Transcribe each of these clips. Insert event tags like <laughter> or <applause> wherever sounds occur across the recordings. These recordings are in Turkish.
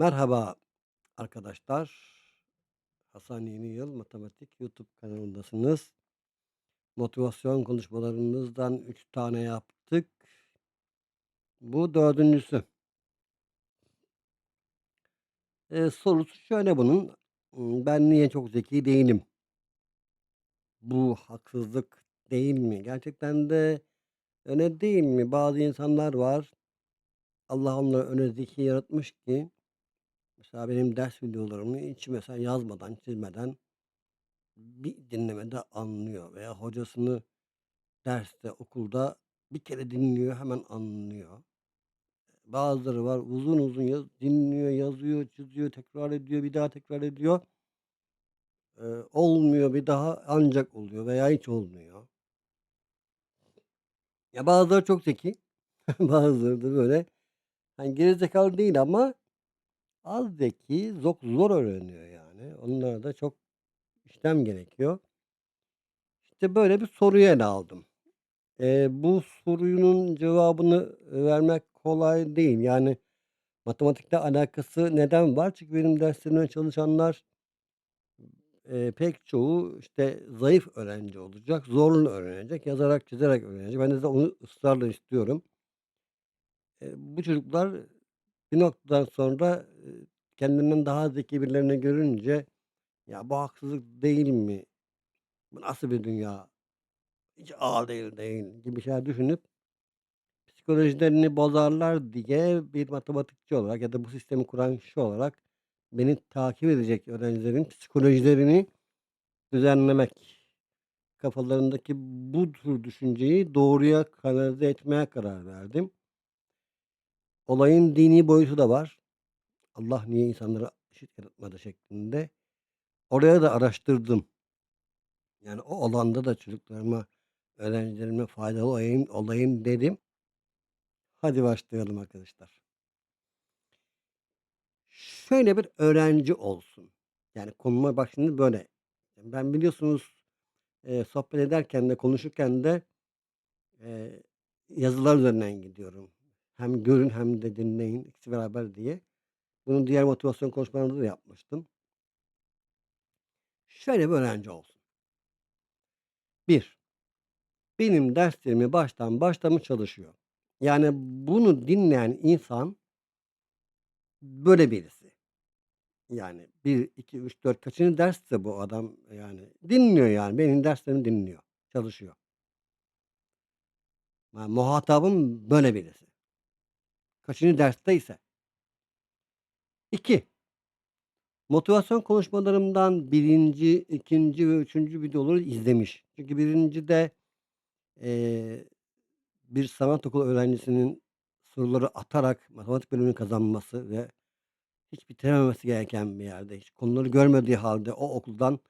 Merhaba arkadaşlar. Hasan Yeni Yıl Matematik YouTube kanalındasınız. Motivasyon konuşmalarımızdan 3 tane yaptık. Bu dördüncüsü. Eee, sorusu şöyle bunun. Imm, ben niye çok zeki değilim? Bu haksızlık değil mi? Gerçekten de öyle değil mi? Bazı insanlar var. Allah onları öyle zeki yaratmış ki mesela benim ders videolarımı hiç mesela yazmadan, çizmeden bir dinlemede anlıyor veya hocasını derste, okulda bir kere dinliyor, hemen anlıyor. Bazıları var uzun uzun yaz dinliyor, yazıyor, çiziyor, tekrar ediyor, bir daha tekrar ediyor. Eee, olmuyor, bir daha ancak oluyor veya hiç olmuyor. Ya, bazıları çok zeki, <laughs> bazıları da böyle, hani, gerizekalı değil ama az zeki, zok zor öğreniyor yani. Onlara da çok işlem gerekiyor. İşte, böyle bir soruyu ele aldım. Eee, bu sorunun cevabını, vermek kolay değil. Yani, matematikle alakası neden var? Çünkü benim derslerimde çalışanlar eee, pek çoğu, işte, zayıf öğrenci olacak, zorla öğrenecek, yazarak, çizerek öğrenecek. Ben de onu ısrarla istiyorum. Eee, bu çocuklar bir noktadan sonra, eee, kendinden daha zeki birilerini görünce, "Ya, bu haksızlık değil mi? Bu nasıl bir dünya? Hiç adil değil." gibi şeyler düşünüp psikolojilerini bozarlar diye bir matematikçi olarak ya da bu sistemi kuran kişi olarak beni takip edecek öğrencilerin psikolojilerini düzenlemek, kafalarındaki bu tür düşünceyi doğruya kanalize etmeye karar verdim. Olayın dini boyutu da var. Allah niye insanları eşit yaratmadı şeklinde. Oraya da araştırdım. Yani o alanda da çocuklarıma, öğrencilerime faydalı olayım olayım dedim. Hadi başlayalım arkadaşlar. Şöyle bir öğrenci olsun. Yani konuma bak böyle. Ben biliyorsunuz, eee, sohbet ederken de konuşurken de, eee, yazılar üzerinden gidiyorum. Hem görün hem de dinleyin, ikisi beraber diye. Bunu diğer motivasyon konuşmalarımda da yapmıştım. Şöyle bir öğrenci olsun. 1 Benim derslerimi baştan başlamış çalışıyor. Yani bunu dinleyen insan böyle birisi. Yani 1, 2, 3, 4 kaçıncı dersse bu adam yani dinliyor yani benim derslerimi dinliyor, çalışıyor. Ha, muhatabım böyle birisi. Kaçıncı dersteyse. 2 Motivasyon konuşmalarımdan 1'inci, 2'nci ve 3'üncü videoları izlemiş. Çünkü 1'incide, eee, bir sanat okulu öğrencisinin soruları atarak matematik bölümünü kazanması ve hiç bitirememesi gereken bir yerde, hiç konuları görmediği hâlde o okuldan,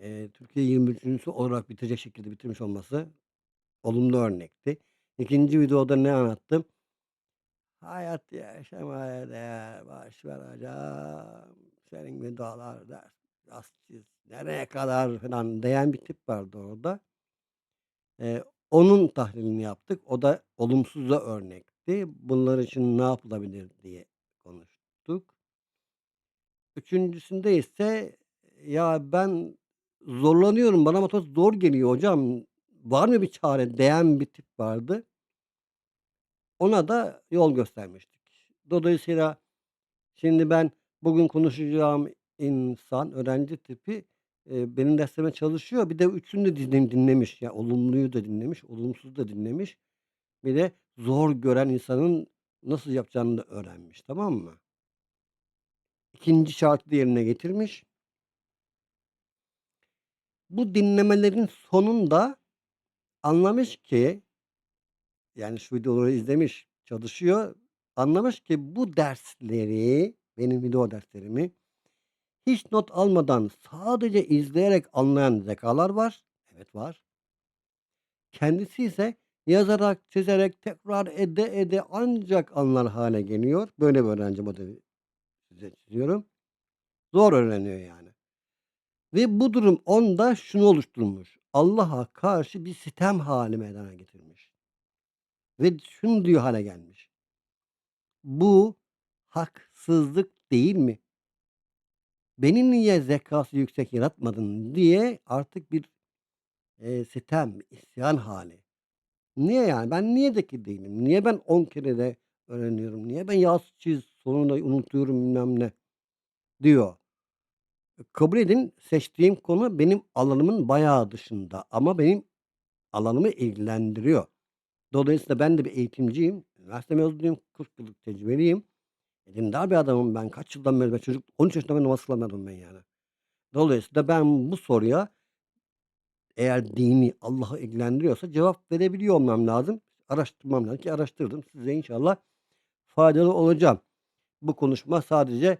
eee, Türkiye 23'üncüsü olarak bitirecek şekilde bitirmiş olması olumlu örnekti. 2'nci videoda ne anlattım? Hayat yaşamaya değer, boş ver hocam, senin videolar ders, yaz, çiz, nereye kadar falan diyen bir tip vardı orada. Eee, onun tahlilini yaptık. O da olumsuza örnekti. Bunlar için ne yapılabilir diye konuştuk. 3'üncüsünde ise ya ben zorlanıyorum, bana matematik zor geliyor hocam, var mı bir çare diyen bir tip vardı. Ona da yol göstermiştik. Dolayısıyla şimdi ben bugün konuşacağım insan, öğrenci tipi, eee, benim derslerime çalışıyor. Bir de 3'ünü de dinle dinlemiş. Ya, olumluyu da dinlemiş, olumsuzu da dinlemiş. Bir de zor gören insanın nasıl yapacağını da öğrenmiş, tamam mı? 2'nci şartı da yerine getirmiş. Bu dinlemelerin sonunda anlamış ki yani şu videoları izlemiş, çalışıyor. Anlamış ki bu dersleri, benim video derslerimi hiç not almadan sadece izleyerek anlayan zekâlar var. Evet, var. Kendisi ise yazarak, çizerek, tekrar ede ede ancak anlar hâle geliyor. Böyle bir öğrenci modeli size çiziyorum. Zor öğreniyor yani. Ve bu durum onda şunu oluşturmuş. Allah'a karşı bir sitem hâli meydana getirmiş. Ve şunu hâle gelmiş. Bu haksızlık değil mi? Beni niye zekâsı yüksek yaratmadın diye artık bir, eee, sitem, isyan hâli. Niye yani? Ben niye zeki değilim? Niye ben 10 kere de öğreniyorum? Niye ben yaz, çiz, sonunda unutuyorum bilmem ne diyor. E, kabul edin seçtiğim konu benim alanımın bayağı dışında ama benim alanımı ilgilendiriyor. Dolayısıyla ben de bir eğitimciyim. Üniversite mezunuyum. 40 yıllık tecrübeliyim. E, dindar bir adamım ben. Kaç yıldan beri ben çocuk 13 yaşında ben namaz kılamıyordum ben yani. Dolayısıyla ben bu soruya eğer dini, Allah'ı ilgilendiriyorsa cevap verebiliyor olmam lazım. Araştırmam lazım ki araştırdım. Size inşallah faydalı olacağım. Bu konuşma sadece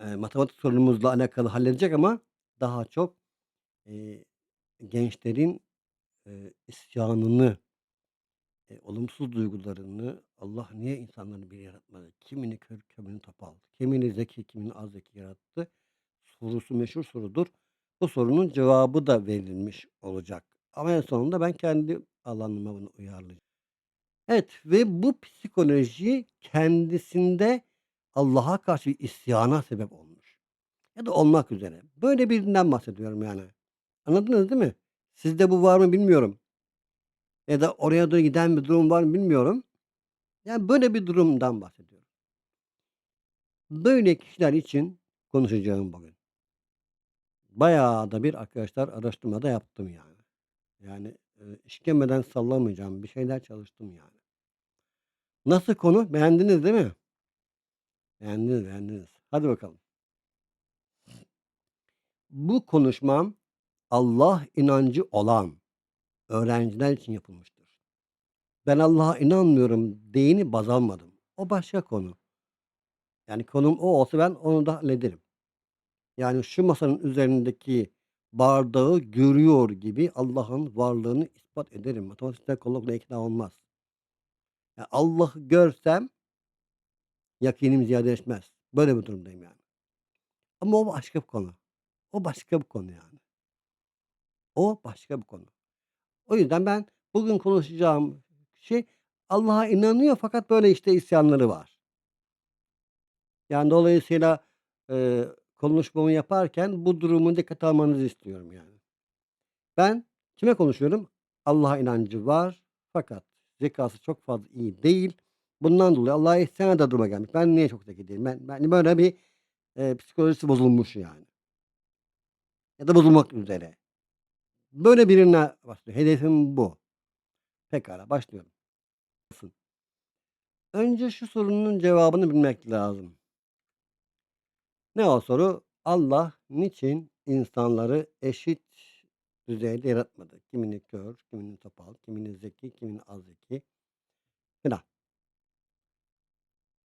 eee, matematik sorunumuzla alakalı halledecek ama daha çok, eee, gençlerin, eee, isyanını, eee, olumsuz duygularını, Allah niye insanları bir yaratmadı? Kimini kör, kimini topal, kimini zeki, kimini az zeki yarattı sorusu meşhur sorudur. Bu sorunun cevabı da verilmiş olacak. Ama en sonunda ben kendi alanıma bunu uyarlayacağım. Evet ve bu psikoloji kendisinde Allah'a karşı bir isyana sebep olmuş ya da olmak üzere. Böyle birinden bahsediyorum yani. Anladınız değil mi? Sizde bu var mı bilmiyorum. Ya da oraya doğru giden bir durum var mı bilmiyorum. Yani böyle bir durumdan bahsediyorum. Böyle kişiler için konuşacağım bugün. Bayağı da bir arkadaşlar araştırma da yaptım yani. Yani, eee, işkembeden sallamayacağım bir şeyler çalıştım yani. Nasıl konu? Beğendiniz değil mi? Beğendiniz, beğendiniz. Hadi bakalım. Bu konuşmam Allah inancı olan öğrenciler için yapılmıştır. Ben Allah'a inanmıyorum diyeni baz almadım. O başka konu. Yani konum o olsa ben onu da hallederim. Yani şu masanın üzerindeki bardağı görüyor gibi Allah'ın varlığını ispat ederim. Matematikten kolay ikna olmaz. Ya, Allah'ı görsem yakinim ziyadeleşmez. Böyle bir durumdayım yani. Ama o başka bir konu. O başka bir konu yani. O başka bir konu. O yüzden ben bugün konuşacağım şey Allah'a inanıyor fakat böyle işte isyanları var. Yani dolayısıyla, eee, konuşmamı yaparken bu durumu dikkate almanızı istiyorum yani. Ben kime konuşuyorum? Allah'a inancı var fakat zekâsı çok fazla iyi değil. Bundan dolayı Allah'a isyan eder duruma gelmiş. Ben niye çok zeki değilim? Ben ben böyle bir, eee, psikolojisi bozulmuş yani. Ya da bozulmak üzere. Böyle birine başlıyor. Hedefim bu. Pekâlâ başlıyorum. Önce şu sorunun cevabını bilmek lazım. Ne o soru? Allah niçin insanları eşit düzeyde yaratmadı? Kimini kör, kimini topal, kimini zeki, kimini az zeki filan.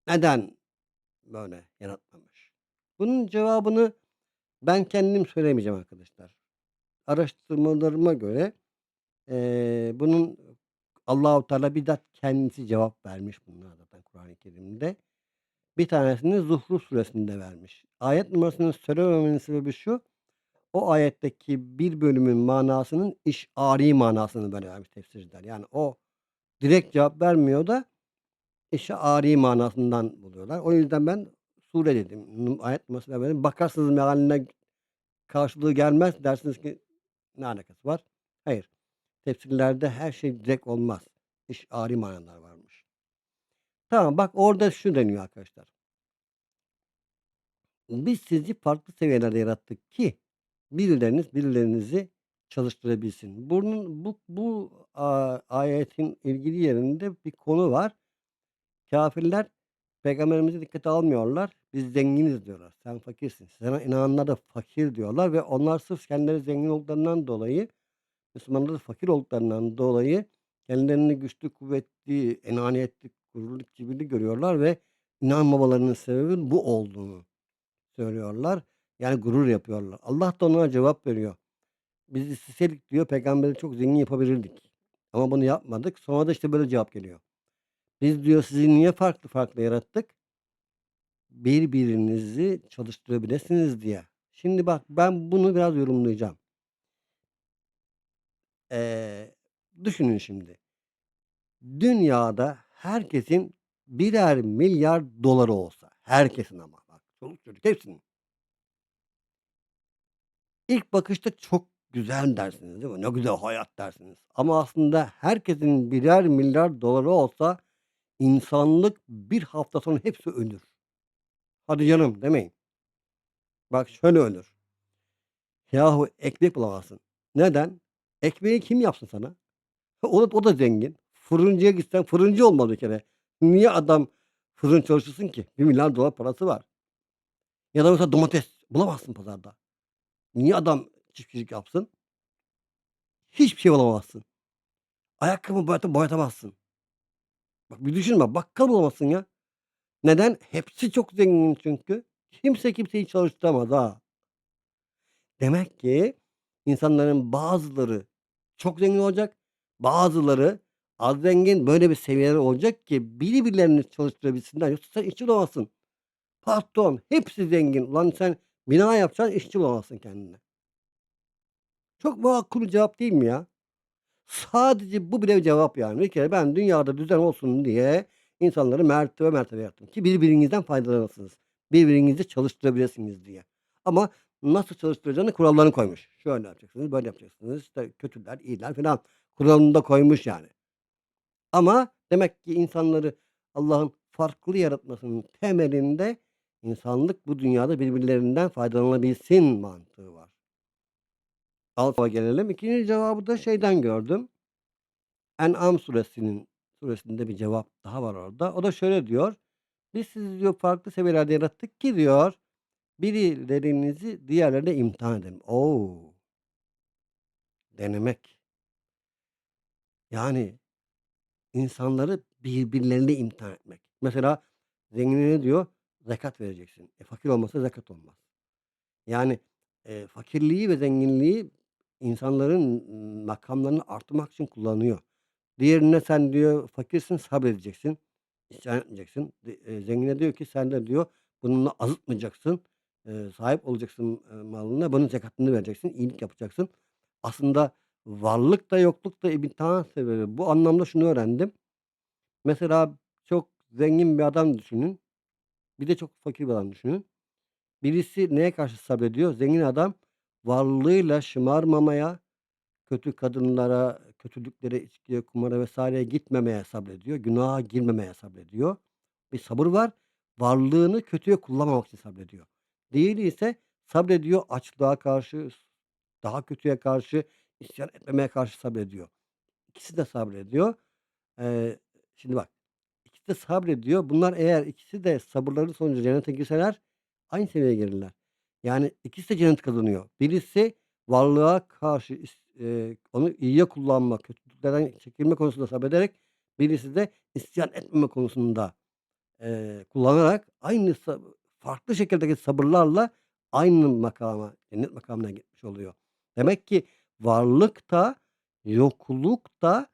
Neden böyle yaratmamış? Bunun cevabını ben kendim söylemeyeceğim arkadaşlar. Araştırmalarıma göre, eee, bunun Allahu Teala bizzat kendisi cevap vermiş bunlara zaten Kur'an-ı Kerim'de. Bir tanesini Zuhruf suresinde vermiş. Ayet numarasını söylemememin sebebi şu: O ayetteki bir bölümün manasının iş'ari manasını böyle vermiş tefsirciler. Yani o direkt cevap vermiyor da iş'ari manasından buluyorlar. O yüzden ben sure dedim. Ayet numarası vermedim. Bakarsınız mealine karşılığı gelmez. Dersiniz ki ne alakası var? Hayır. Tefsirlerde her şey direkt olmaz. İş'ari manalar varmış. Tamam, bak orada şu deniyor arkadaşlar. Biz sizi farklı seviyelerde yarattık ki birileriniz birilerinizi çalıştırabilsin. Bunun bu bu, aaa, ayetin ilgili yerinde bir konu var. Kâfirler peygamberimizi dikkate almıyorlar. Biz zenginiz diyorlar. Sen fakirsin. Sana inananlar da fakir diyorlar ve onlar sırf kendileri zengin olduklarından dolayı, Müslümanlar da fakir olduklarından dolayı kendilerini güçlü, kuvvetli, enaniyetli, gururlu, kibirli görüyorlar ve inanmamalarının sebebinin bu olduğunu söylüyorlar. Yani gurur yapıyorlar. Allah da onlara cevap veriyor. Biz isteseydik diyor peygamberi çok zengin yapabilirdik. Ama bunu yapmadık. Sonra da işte böyle cevap geliyor. Biz diyor sizi niye farklı farklı yarattık? Birbirinizi çalıştırabilirsiniz diye. Şimdi bak ben bunu biraz yorumlayacağım. Eee, düşünün şimdi. Dünyada herkesin birer milyar doları olsa Herkesin ama bak. Çoluk çocuk hepsinin. İlk bakışta çok güzel dersiniz, değil mi? Ne güzel hayat dersiniz. Ama aslında herkesin birer milyar doları olsa insanlık bir hafta sonra hepsi ölür. Hadi canım demeyin. Bak şöyle ölür. Yahu ekmek bulamazsın. Neden? Ekmeği kim yapsın sana? O da, o da zengin. Fırıncıya gitsen fırıncı olmalı bir kere. Niye adam fırın çalışırsın ki? Bir milyar dolar parası var. Ya da mesela domates bulamazsın pazarda. Niye adam çiftçilik yapsın? Hiçbir şey bulamazsın. Ayakkabı boyata boyatamazsın. Bak bir düşün bak bakkal bulamazsın ya. Neden? Hepsi çok zengin çünkü. Kimse kimseyi çalıştıramaz ha. Demek ki insanların bazıları çok zengin olacak. Bazıları az zengin böyle bir seviyeler olacak ki birbirlerini çalıştırabilsinler. Yoksa sen işçi bulamazsın. Patron hepsi zengin. Ulan sen bina yapacaksın işçi bulamazsın kendine. Çok makul cevap değil mi ya? Sadece bu bile cevap yani. Bir kere ben dünyada düzen olsun diye insanları mertebe mertebe yaptım ki birbirinizden faydalanırsınız. Birbirinizi çalıştırabilirsiniz diye. Ama nasıl çalıştıracağını kurallarını koymuş. Şöyle yapacaksınız, böyle yapacaksınız. İşte kötüler, iyiler falan kuralını da koymuş yani. Ama demek ki insanları Allah'ın farklı yaratmasının temelinde insanlık bu dünyada birbirlerinden faydalanabilsin mantığı var. Alfa gelelim. İkinci cevabı da şeyden gördüm. En'am suresinin suresinde bir cevap daha var orada. O da şöyle diyor. Biz sizi diyor farklı seviyelerde yarattık ki diyor birilerinizi diğerlerine imtihan edelim. Oo. Denemek. Yani insanları birbirlerine imtihan etmek. Mesela zengine ne diyor? Zekat vereceksin. E, fakir olmasa zekat olmaz. Yani e, fakirliği ve zenginliği insanların makamlarını arttırmak için kullanıyor. Diğerine sen diyor fakirsin sabredeceksin. İsyan etmeyeceksin. Zengine diyor ki sen de diyor bununla azıtmayacaksın. sahip olacaksın e, malına. Bunun zekatını vereceksin. iyilik yapacaksın. Aslında varlık da yokluk da imtihan sebebi. Bu anlamda şunu öğrendim. Mesela çok zengin bir adam düşünün. Bir de çok fakir bir adam düşünün. Birisi neye karşı sabrediyor? Zengin adam varlığıyla şımarmamaya, kötü kadınlara, kötülüklere, içkiye, kumara vesaireye gitmemeye sabrediyor. Günaha girmemeye sabrediyor. Bir sabır var. Varlığını kötüye kullanmamak için sabrediyor. Diğeri ise sabrediyor açlığa karşı, daha kötüye karşı, isyan etmemeye karşı sabrediyor. İkisi de sabrediyor. Eee, şimdi bak, ikisi de sabrediyor. Bunlar eğer ikisi de sabırları sonucu cennete girseler aynı seviyeye gelirler. Yani ikisi de cennet kazanıyor. Birisi varlığa karşı eee, onu iyiye kullanma, kötülüklerden çekilme konusunda sabrederek, birisi de isyan etmeme konusunda, eee, kullanarak aynı farklı şekildeki sabırlarla aynı makama, cennet makamına gitmiş oluyor. Demek ki varlık da yokluk da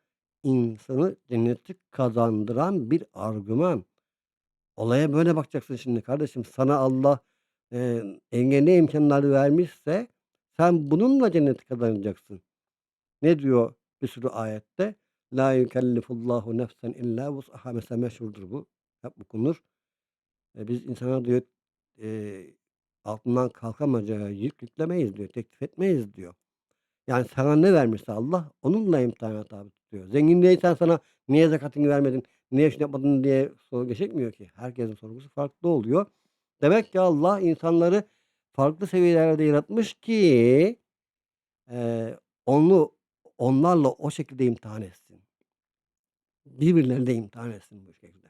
insanı cenneti kazandıran bir argüman. Olaya böyle bakacaksın şimdi kardeşim. Sana Allah, eee, engine imkânları vermişse sen bununla cenneti kazanacaksın. Ne diyor bir sürü ayette? "Lâ yükellifullahu nefsen illâ vus'aha" mesela meşhurdur bu. Hep okunur. Eee, biz insana diyor, eee, altından kalkamayacağı yük yüklemeyiz diyor, teklif etmeyiz diyor. Yani sana ne vermişse Allah onunla imtihana tabi tutuyor. Zenginliği sana niye zekatını vermedin, niye şunu yapmadın diye sorgu çekmiyor ki. Herkesin sorgusu farklı oluyor. Demek ki Allah insanları farklı seviyelerde yaratmış ki, eee, onu onlarla o şekilde imtihan etsin. Birbirlerini de imtihan etsin bu şekilde.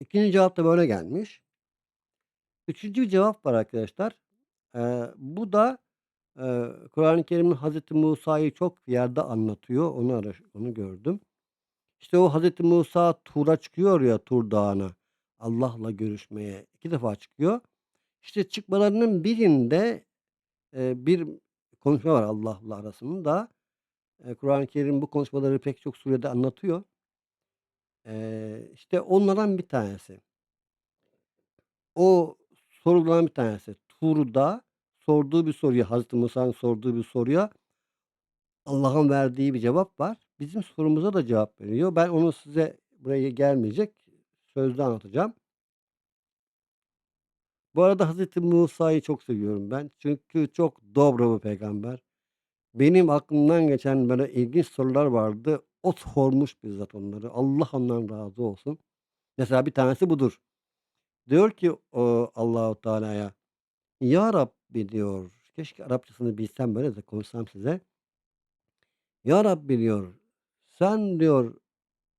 2'nci cevap da böyle gelmiş. 3'üncü bir cevap var arkadaşlar. Eee, bu da, eee, Kur'an-ı Kerim'in Hazreti Musa'yı çok yerde anlatıyor. Onu araş onu gördüm. İşte o Hazreti Musa Tur'a çıkıyor ya, Tur Dağı'na Allah'la görüşmeye 2 defa çıkıyor. İşte çıkmalarının birinde, eee, bir konuşma var Allah'la arasında. Eee, Kur'an-ı Kerim bu konuşmaları pek çok surede anlatıyor. Eee, işte onlardan bir tanesi. O sorulardan bir tanesi. Tur'da sorduğu bir soruya, Hazreti Musa'nın sorduğu bir soruya Allah'ın verdiği bir cevap var. Bizim sorumuza da cevap veriyor. Ben onu size buraya gelmeyecek, sözlü anlatacağım. Bu arada Hazreti Musa'yı çok seviyorum ben. Çünkü çok dobra bir peygamber. Benim aklımdan geçen böyle ilginç sorular vardı. O sormuş bizzat onları. Allah ondan razı olsun. Mesela bir tanesi budur. Diyor ki, ooo, Allahu Teala'ya, "Ya Rabbi" diyor, keşke Arapçasını bilsem böyle de konuşsam size. "Ya Rabbi" diyor, "Sen" diyor,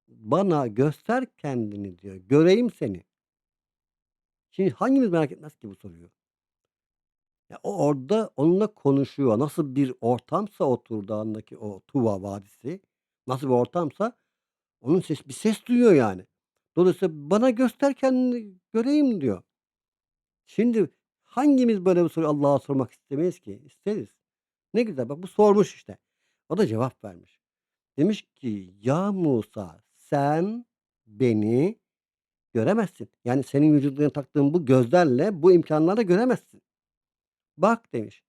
"bana göster kendini." diyor. "Göreyim seni." Şimdi hangimiz merak etmez ki bu soruyu? Ya, o orada onunla konuşuyor. Nasıl bir ortamsa o Tur Dağı'ndaki o Tuva Vadisi, nasıl bir ortamsa onun ses bir ses duyuyor yani. Dolayısıyla "Bana göster kendini, göreyim." diyor. Şimdi hangimiz böyle bir soruyu Allah'a sormak istemeyiz ki? İsteriz. Ne güzel bak bu sormuş işte. O da cevap vermiş. Demiş ki, "Ya Musa, sen beni göremezsin. Yani senin vücuduna taktığın bu gözlerle bu imkânlarla göremezsin. Bak" demiş,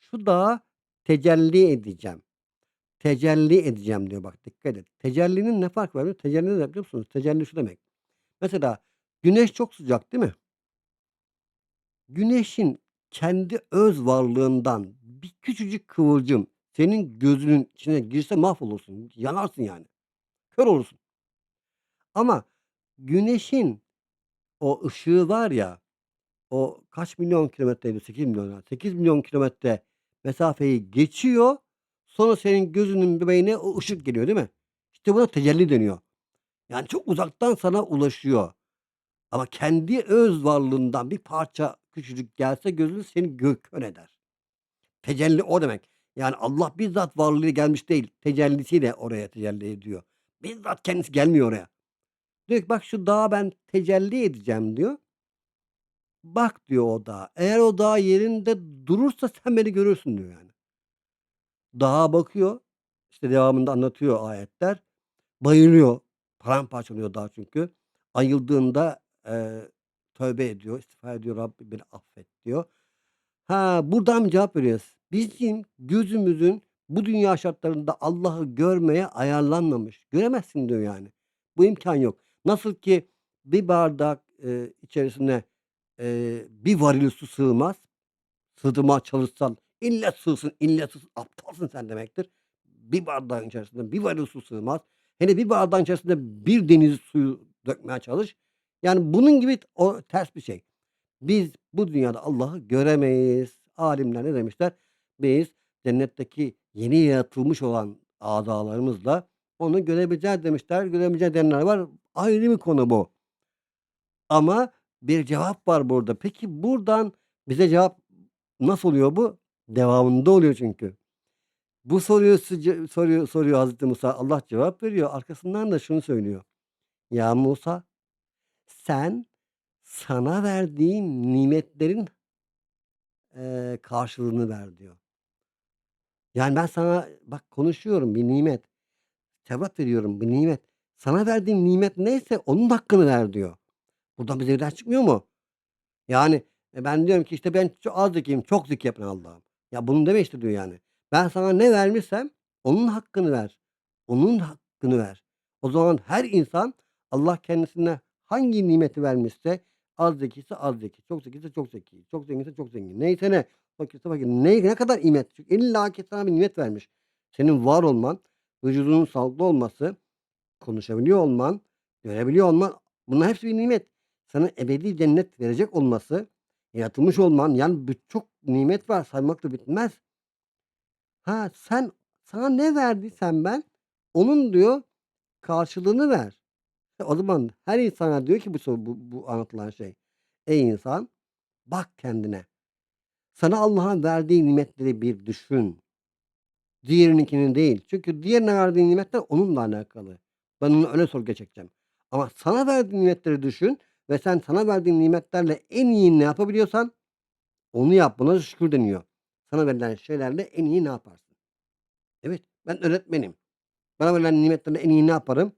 "Şu dağa tecelli edeceğim. Tecelli edeceğim." diyor bak dikkat et. Tecellinin ne farkı var? Tecelli ne biliyor musunuz? Tecelli şu demek. Mesela güneş çok sıcak değil mi? Güneşin kendi öz varlığından bir küçücük kıvılcım senin gözünün içine girse mahvolursun, yanarsın yani. Kör olursun. Ama güneşin o ışığı var ya, o kaç milyon kilometreydi? 8 milyon herhâlde. 8.000.000 kilometre mesafeyi geçiyor, sonra senin gözünün bebeğine o ışık geliyor değil mi? İşte buna tecelli deniyor. Yani çok uzaktan sana ulaşıyor. Ama kendi öz varlığından bir parça küçücük gelse gözün seni gö kör eder. Tecelli o demek. Yani Allah bizzat varlığıyla gelmiş değil, tecellisiyle oraya tecelli ediyor. Bizzat kendisi gelmiyor oraya. Diyor ki, "Bak şu dağa ben tecelli edeceğim." diyor. "Bak" diyor o dağa. "Eğer o dağ yerinde durursa sen beni görürsün." diyor yani. Dağa bakıyor. İşte devamında anlatıyor ayetler. Bayılıyor. Paramparça oluyor dağ çünkü. Ayıldığında, eee, tövbe ediyor, istiğfar ediyor. "Rabbi beni affet." diyor. Ha, buradan cevap veriyoruz. Bizim gözümüzün bu dünya şartlarında Allah'ı görmeye ayarlanmamış. Göremezsin diyor yani. Bu imkân yok. Nasıl ki bir bardak, eee, içerisine, eee, bir varil su sığmaz. Sığdırmaya çalışsan illa sığsın, illa sığsın, aptalsın sen demektir. Bir bardağın içerisinde bir varil su sığmaz. Hele bir bardağın içerisinde bir deniz suyu dökmeye çalış. Yani bunun gibi o ters bir şey. Biz bu dünyada Allah'ı göremeyiz. Alimler ne demişler? Biz cennetteki yeni yaratılmış olan a'zalarımızla onu görebileceğiz demişler. Göremeyeceğiz diyenler var. Ayrı bir konu bu. Ama bir cevap var burada. Peki buradan bize cevap nasıl oluyor bu? Devamında oluyor çünkü. Bu soruyu soruyor soruyor Hazreti Musa. Allah cevap veriyor. Arkasından da şunu söylüyor. "Ya Musa, sen sana verdiğim nimetlerin" "eee, karşılığını ver." diyor. Yani ben sana bak konuşuyorum bir nimet. Cevap veriyorum bir nimet. Sana verdiğim nimet neyse onun hakkını ver diyor. Buradan bir ders çıkmıyor mu? Yani, e, ben diyorum ki işte ben ço az zekiyim, çok zeki yap beni Allah'ım. Ya bunu deme işte diyor yani. Ben sana ne vermişsem onun hakkını ver. Onun hakkını ver. O zaman her insan Allah kendisine hangi nimeti vermişse az zekiyse az zeki, çok zekiyse çok zeki, çok zenginse çok zengin. Neyse ne, fakirse fakir. Ne ne kadar nimet çünkü illaki sana bir nimet vermiş. Senin var olman, vücudunun sağlıklı olması, konuşabiliyor olman, görebiliyor olman bunların hepsi bir nimet. Sana ebedi cennet verecek olması, yaratılmış olman yani birçok nimet var saymakla bitmez. Ha, sen sana ne verdiysem ben onun diyor karşılığını ver. E, o zaman her insana diyor ki bu bu bu anlatılan şey. Ey insan, bak kendine. Sana Allah'ın verdiği nimetleri bir düşün. Diğerininkini değil. Çünkü diğerine verdiği nimetler onunla alakalı. Ben onu öyle sorguya çekeceğim. Ama sana verdiği nimetleri düşün ve sen sana verdiğim nimetlerle en iyi ne yapabiliyorsan onu yap. Buna şükür deniyor. Sana verilen şeylerle en iyi ne yaparsın? Evet, ben öğretmenim. Bana verilen nimetlerle en iyi ne yaparım?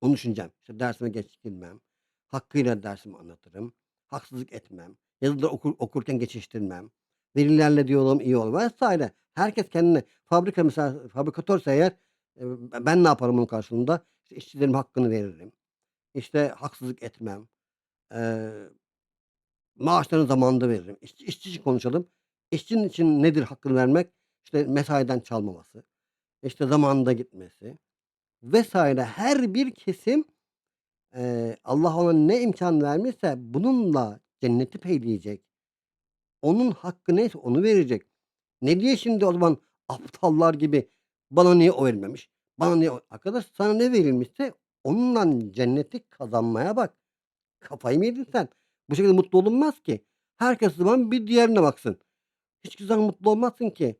Onu düşüneceğim. İşte dersime geç hakkıyla dersimi anlatırım, haksızlık etmem, yazıları okur okurken geçiştirmem, velilerle diyaloğum iyi olur vs. Herkes kendine fabrika mesela fabrikatörse eğer, ben ne yaparım bunun karşılığında? İşte işçilerimin hakkını veririm. İşte haksızlık etmem. Maaşlarını zamanında veririm. İşçi işçi için konuşalım. İşçinin için nedir hakkını vermek? İşte mesaiden çalmaması, işte zamanında gitmesi vs. her bir kesim, eee, Allah ona ne imkân vermişse bununla cenneti peyleyecek. Onun hakkı neyse onu verecek. Ne diye şimdi o zaman aptallar gibi bana niye o verilmemiş, bana niye o Arkadaş sana ne verilmişse onunla cenneti kazanmaya bak. Kafayı mı yedin sen? Bu şekilde mutlu olunmaz ki. Herkes zaman bir diğerine baksın. Hiçbir zaman mutlu olmazsın ki.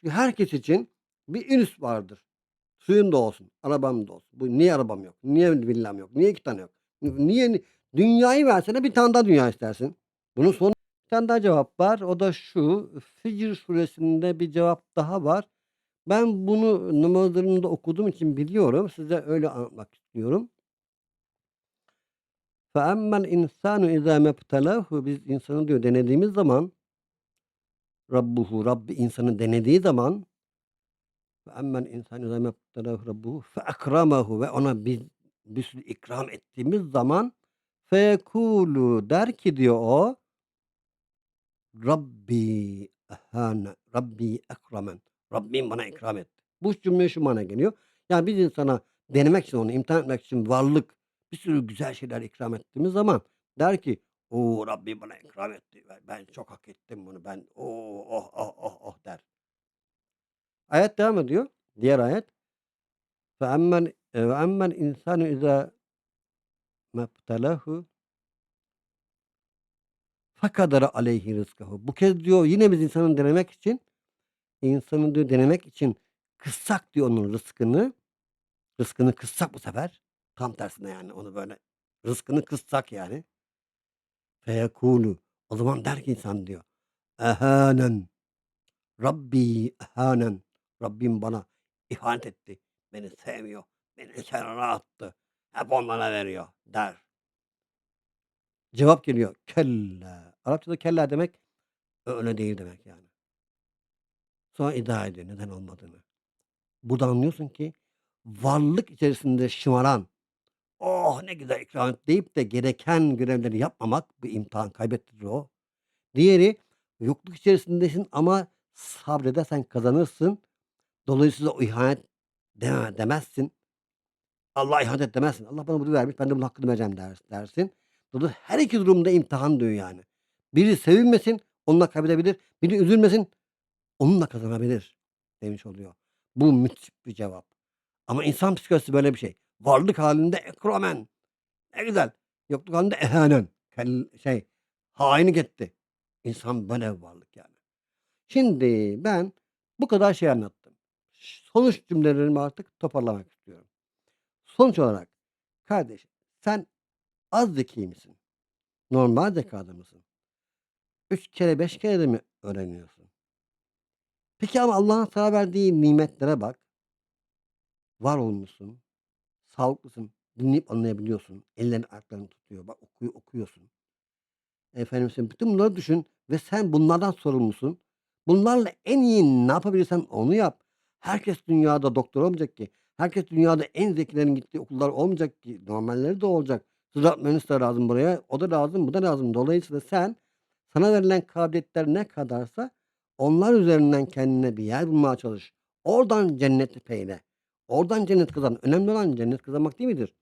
Çünkü herkes için bir üns vardır. Suyum da olsun, arabam da olsun. Bu niye arabam yok? Niye villam yok? Niye 2 tane yok? Niye ni dünyayı verseler bir tane daha dünya istersin. Bunun sonu Bir tane daha cevap var. O da şu: Fecr suresinde bir cevap daha var. Ben bunu namazlarımda okuduğum için biliyorum. Size öyle anlatmak istiyorum. فَأَمَّا الْاِنسَانُ اِذَا مَبْتَلَاهُ Biz insanı diyor denediğimiz zaman Rabbuhu Rabbi insanı denediği zaman فَأَمَّا الْاِنسَانُ اِذَا مَبْتَلَاهُ رَبُّهُ فَأَكْرَمَهُ ve ona biz bir sürü ikram ettiğimiz zaman فَيَكُولُ der ki diyor o Rabbi ehâne, Rabbi ekremen. Rabbim bana ikram etti. Bu cümle şu mana geliyor. Yani biz insana denemek için onu imtihan etmek için varlık bir sürü güzel şeyler ikram ettiğimiz zaman der ki o Rabbim bana ikram etti. Ben çok hak ettim bunu. Ben oh oh oh oh oh der. Ayet devam ediyor. Diğer ayet. E, ve emmen ve emmen insanu iza mebtelahu fakadara aleyhi rızkahu. Bu kez diyor yine biz insanın denemek için insanı diyor denemek için kıssak diyor onun rızkını. Rızkını kıssak bu sefer. Tam tersine yani onu böyle rızkını kıssak yani. Feyekulu. O zaman der ki insan diyor. Ehanen. Rabbi ehanen. Rabbim bana ihanet etti. Beni sevmiyor. Beni kenara attı. Hep onlara veriyor der. Cevap geliyor. Kella. Arapçada kella demek öyle değil demek yani. Sonra iddia ediyor neden olmadığını. Buradan anlıyorsun ki varlık içerisinde şımaran, "Oh, ne güzel ikram etti." deyip de gereken görevleri yapmamak bir imtihan, kaybettirir o. Diğeri yokluk içerisindesin ama sabredersen kazanırsın. Dolayısıyla o ihanet deme demezsin. Allah'a ihanet et demezsin. Allah bana bunu vermiş, ben de bunun hakkını vereceğim der dersin. Dolayısıyla her iki durumda imtihan diyor yani. Biri sevinmesin, onunla kaybedebilir. Biri üzülmesin, onunla kazanabilir demiş oluyor. Bu müthiş bir cevap. Ama insan psikolojisi böyle bir şey. Varlık hâlinde ekremen. Ne güzel. Yokluk hâlinde ehânen. Kel şey, hainlik etti. İnsan böyle bir varlık yani. Şimdi ben bu kadar şey anlattım. Sonuç cümlelerimi artık toparlamak istiyorum. Sonuç olarak kardeşim sen az zekî misin? Normal zekâda mısın? 3 kere 5 kere de mi öğreniyorsun? Peki ama Allah'ın sana verdiği nimetlere bak. Var olmuşsun. Sağlıklısın. Dinleyip anlayabiliyorsun. Ellerin ayakların tutuyor. Bak okuyu okuyorsun. Efendim söyleyeyim, bütün bunları düşün ve sen bunlardan sorumlusun. Bunlarla en iyi ne yapabilirsen onu yap. Herkes dünyada doktor olmayacak ki. Herkes dünyada en zekilerin gittiği okullar olmayacak ki. Normalleri de olacak. Ziraat mühendisi de lazım buraya. O da lazım, bu da lazım. Dolayısıyla sen sana verilen kabiliyetler ne kadarsa onlar üzerinden kendine bir yer bulmaya çalış. Oradan cenneti peyle. Oradan cennet kazan. Önemli olan cennet kazanmak değil midir?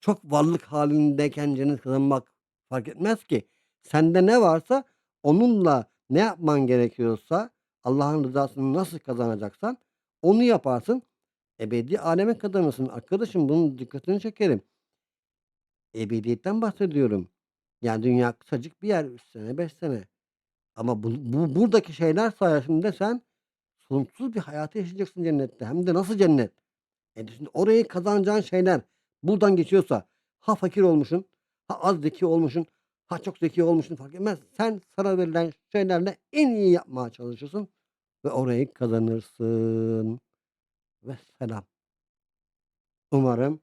Çok varlık hâlindeyken cennet kazanmak fark etmez ki. Sende ne varsa onunla ne yapman gerekiyorsa Allah'ın rızasını nasıl kazanacaksan onu yaparsın. Ebedi âleme kazanırsın. Arkadaşım bunun dikkatini çekerim. Ebediyetten bahsediyorum. Yani dünya kısacık bir yer. 3 sene, 5 sene. Ama bu bu buradaki şeyler sayesinde sen sonsuz bir hayatı yaşayacaksın cennette. Hem de nasıl cennet? E, şimdi orayı kazanacağın şeyler buradan geçiyorsa ha fakir olmuşsun, ha az zeki olmuşsun, ha çok zeki olmuşsun fark etmez. Sen sana verilen şeylerle en iyi yapmaya çalışırsın ve orayı kazanırsın. Vesselam. Umarım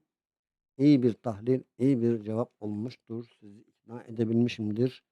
iyi bir tahlil, iyi bir cevap olmuştur. Sizi ikna edebilmişimdir.